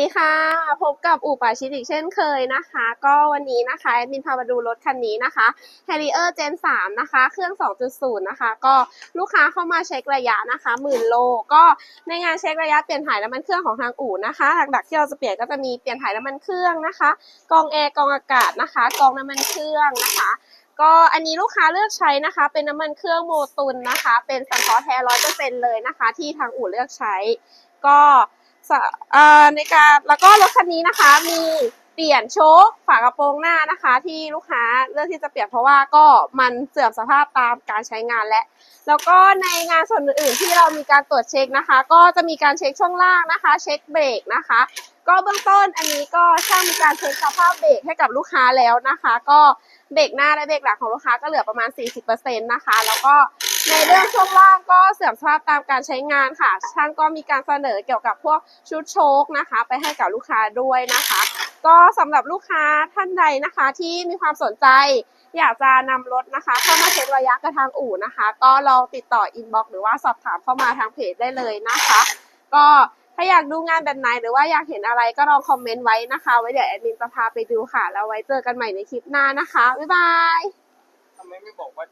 สวัสดีค่ะพบกับอู่ป่าชิดอีกเช่นเคยนะคะ ก็วันนี้นะคะแอดมินพามาดูรถคันนี้นะคะ Harrier Gen 3 นะคะ เครื่อง 2.0 นะคะ ก็ลูกค้าเข้ามาเช็คระยะนะคะหมื่นโลก็ในงานเช็คระยะเปลี่ยนถ่ายน้ำมันเครื่องของทางอู่นะคะ หลักๆที่เราจะเปลี่ยนก็จะมีเปลี่ยนถ่ายน้ำมันเครื่องนะคะกองแอร์กองอากาศนะคะกองน้ำมันเครื่องนะคะก็อันนี้ลูกค้าเลือกใช้นะคะ เป็นน้ำมันเครื่องโมตุนนะคะ เป็นสังเคราะห์แท้ร้อยเปอร์เซ็นต์เลยนะคะ ที่ทางอู่เลือกใช้ก็ ในการแล้วก็รถคันนี้นะคะมีเปลี่ยนโชคฝากระโปรงหน้านะคะ ที่ลูกค้าเลือกที่จะเปลี่ยนเพราะว่าก็มันเสื่อมสภาพตามการใช้งานและ แล้วก็ในงานส่วนอื่นๆที่เรามีการตรวจเช็คนะคะ ก็จะมีการเช็คช่วงล่างนะคะ เช็คเบรกนะคะ ก็เบื้องต้นอันนี้ก็ช่างมีการเช็คสภาพเบรกให้กับลูกค้าแล้วนะคะ ก็เบรกหน้าและเบรกหลังของลูกค้าก็เหลือประมาณ 40%นะคะ แล้วก็ ในเรื่องช่วงล่างก็เสื่อมสภาพตามการใช้งานค่ะ ช่างก็มีการเสนอเกี่ยวกับพวกชุดโชคนะคะ ไปให้กับลูกค้าด้วยนะคะ ก็สำหรับลูกค้าท่านใดนะคะที่มีความสนใจอยากจะนำรถนะคะเข้ามาเช็คระยะกับทางอู่นะคะ ก็ลองติดต่ออินบ็อกซ์หรือว่าสอบถามเข้ามาทางเพจได้เลยนะคะ ก็ถ้าอยากดูงานแบบไหนหรือว่าอยากเห็นอะไรก็ลองคอมเมนต์ไว้นะคะ ไว้เดี๋ยวแอดมินจะพาไปดูค่ะ แล้วไว้เจอกันใหม่ในคลิปหน้านะคะ บ๊ายบายทำไมไม่บอกว่า